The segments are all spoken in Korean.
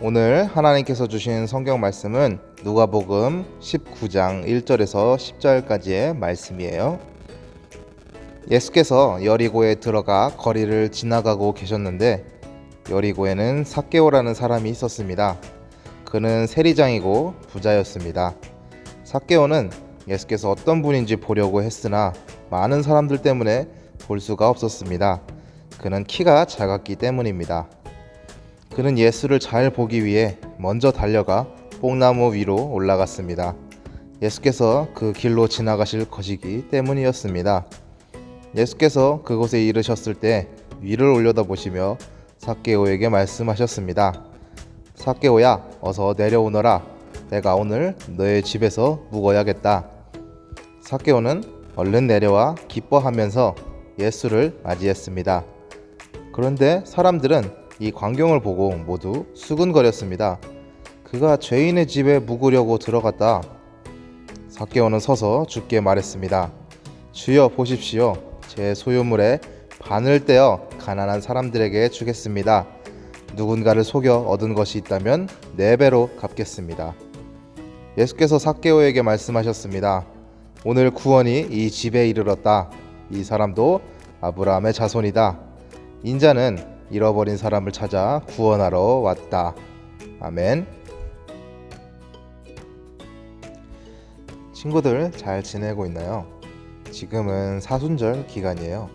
오늘 하나님께서 주신 성경 말씀은 누가복음 19장 1절에서 10절까지의 말씀이에요. 예수께서 여리고에 들어가 거리를 지나가고 계셨는데 여리고에는 삭개오라는 사람이 있었습니다. 그는 세리장이고 부자였습니다. 삭개오는 예수께서 어떤 분인지 보려고 했으나 많은 사람들 때문에 볼 수가 없었습니다. 그는 키가 작았기 때문입니다. 그는 예수를 잘 보기 위해 먼저 달려가 뽕나무 위로 올라갔습니다. 예수께서 그 길로 지나가실 것이기 때문이었습니다. 예수께서 그곳에 이르셨을 때 위를 올려다보시며 삭개오에게 말씀하셨습니다. 삭개오야, 어서 내려오너라. 내가 오늘 너의 집에서 묵어야겠다. 삭개오는 얼른 내려와 기뻐하면서 예수를 맞이했습니다. 그런데 사람들은 이 광경을 보고 모두 수근거렸습니다. 그가 죄인의 집에 묵으려고 들어갔다. 삭개오는 서서 주께 말했습니다. 주여 보십시오. 제 소유물의 반을 떼어 가난한 사람들에게 주겠습니다. 누군가를 속여 얻은 것이 있다면 네 배로 갚겠습니다. 예수께서 삭개오에게 말씀하셨습니다. 오늘 구원이 이 집에 이르렀다. 이 사람도 아브라함의 자손이다. 인자는 잃어버린 사람을 찾아 구원하러 왔다. 아멘. 친구들 잘 지내고 있나요? 지금은 사순절 기간이에요.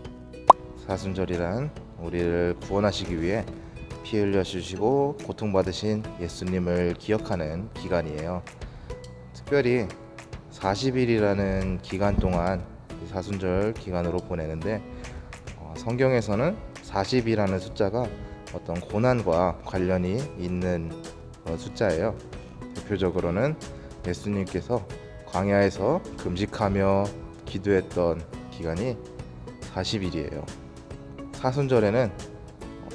사순절이란 우리를 구원하시기 위해 피 흘려 주시고 고통받으신 예수님을 기억하는 기간이에요. 특별히 40일이라는 기간 동안 이 사순절 기간으로 보내는데 어, 성경에서는 40이라는 숫자가 어떤 고난과 관련이 있는 어, 숫자예요. 대표적으로는 예수님께서 광야에서 금식하며 기도했던 기간이 40일이에요. 사순절에는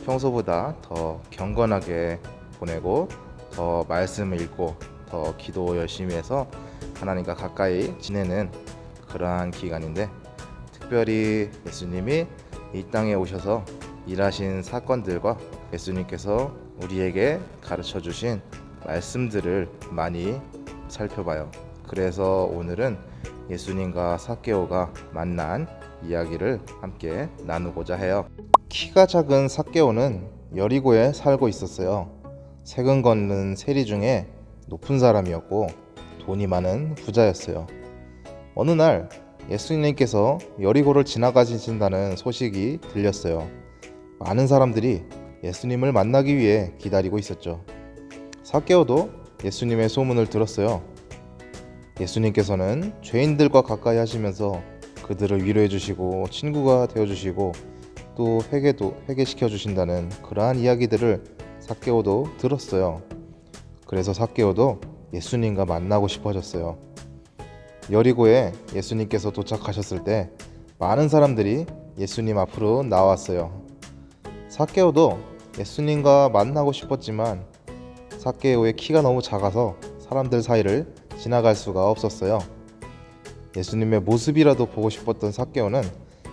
평소보다 더 경건하게 보내고 더 말씀을 읽고 더 기도 열심히 해서 하나님과 가까이 지내는 그러한 기간인데 특별히 예수님이 이 땅에 오셔서 일하신 사건들과 예수님께서 우리에게 가르쳐 주신 말씀들을 많이 살펴봐요. 그래서 오늘은 예수님과 사케오가 만난 이야기를 함께 나누고자 해요. 키가 작은 사케오는 여리고에 살고 있었어요. 세금 걷는 세리 중에 높은 사람이었고 돈이 많은 부자였어요. 어느 날 예수님께서 여리고를 지나가신다는 소식이 들렸어요. 많은 사람들이 예수님을 만나기 위해 기다리고 있었죠. 사케오도 예수님의 소문을 들었어요. 예수님께서는 죄인들과 가까이 하시면서 그들을 위로해 주시고 친구가 되어 주시고 또 회개도 회개시켜 주신다는 그러한 이야기들을 사케오도 들었어요. 그래서 사케오도 예수님과 만나고 싶어졌어요. 여리고에 예수님께서 도착하셨을 때 많은 사람들이 예수님 앞으로 나왔어요. 사케오도 예수님과 만나고 싶었지만 사케오의 키가 너무 작아서 사람들 사이를 지나갈 수가 없었어요. 예수님의 모습이라도 보고 싶었던 사케오는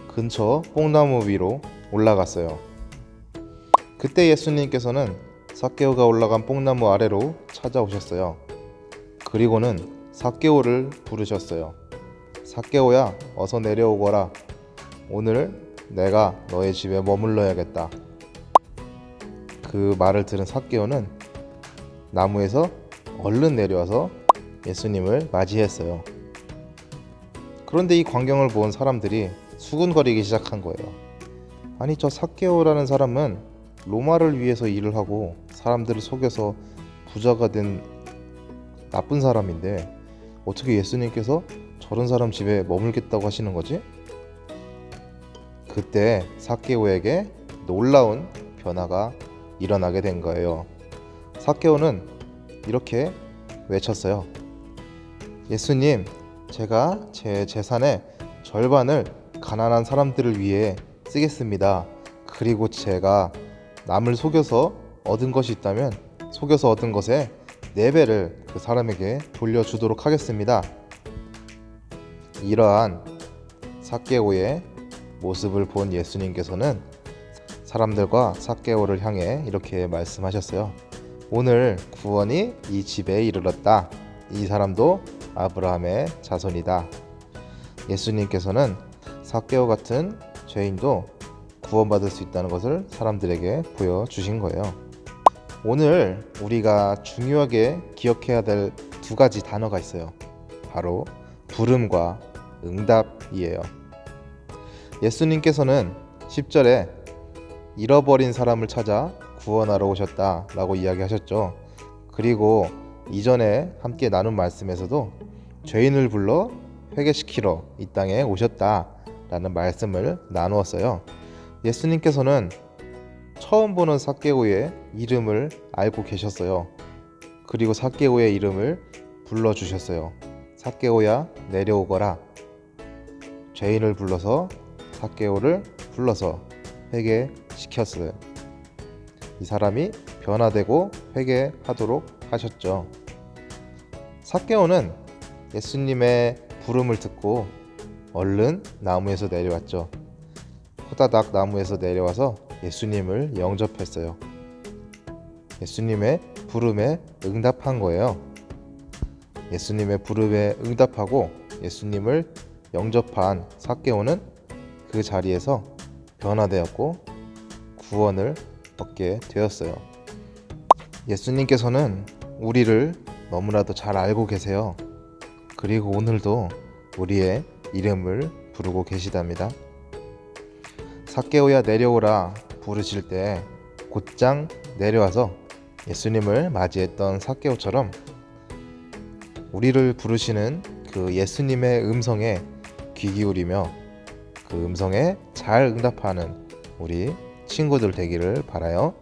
근처 뽕나무 위로 올라갔어요. 그때 예수님께서는 사케오가 올라간 뽕나무 아래로 찾아오셨어요. 그리고는 사케오를 부르셨어요. 사케오야, 어서 내려오거라. 오늘 내가 너의 집에 머물러야겠다. 그 말을 들은 사케오는 나무에서 얼른 내려와서 예수님을 맞이했어요. 그런데 이 광경을 본 사람들이 수군거리기 시작한 거예요. 아니 저 사케오라는 사람은 로마를 위해서 일을 하고 사람들을 속여서 부자가 된 나쁜 사람인데 어떻게 예수님께서 저런 사람 집에 머물겠다고 하시는 거지? 그때 사케오에게 놀라운 변화가 일어나게 된 거예요. 사케오는 이렇게 외쳤어요. 예수님, 제가 제 재산의 절반을 가난한 사람들을 위해 쓰겠습니다. 그리고 제가 남을 속여서 얻은 것이 있다면 속여서 얻은 것의 네 배를 그 사람에게 돌려주도록 하겠습니다. 이러한 사케오의 모습을 본 예수님께서는 사람들과 사케오를 향해 이렇게 말씀하셨어요. 오늘 구원이 이 집에 이르렀다. 이 사람도 아브라함의 자손이다. 예수님께서는 사개오 같은 죄인도 구원받을 수 있다는 것을 사람들에게 보여주신 거예요. 오늘 우리가 중요하게 기억해야 될 두 가지 단어가 있어요. 바로 부름과 응답이에요. 예수님께서는 10절에 잃어버린 사람을 찾아 구원하러 오셨다 라고 이야기하셨죠. 그리고 이전에 함께 나눈 말씀에서도 죄인을 불러 회개시키러 이 땅에 오셨다 라는 말씀을 나누었어요. 예수님께서는 처음 보는 사개오의 이름을 알고 계셨어요. 그리고 사개오의 이름을 불러 주셨어요. 사개오야 내려오거라. 죄인을 불러서 사개오를 불러서 회개 시켰어요. 이 사람이 변화되고 회개하도록 하셨죠. 사개오는 예수님의 부름을 듣고 얼른 나무에서 내려왔죠. 호다닥 나무에서 내려와서 예수님을 영접했어요. 예수님의 부름에 응답한 거예요. 예수님의 부름에 응답하고 예수님을 영접한 사개오는 그 자리에서 변화되었고 구원을 얻게 되었어요. 예수님께서는 우리를 너무나도 잘 알고 계세요. 그리고 오늘도 우리의 이름을 부르고 계시답니다. 사개오야 내려오라 부르실 때 곧장 내려와서 예수님을 맞이했던 사개오처럼 우리를 부르시는 그 예수님의 음성에 귀 기울이며 그 음성에 잘 응답하는 우리 친구들 되기를 바라요.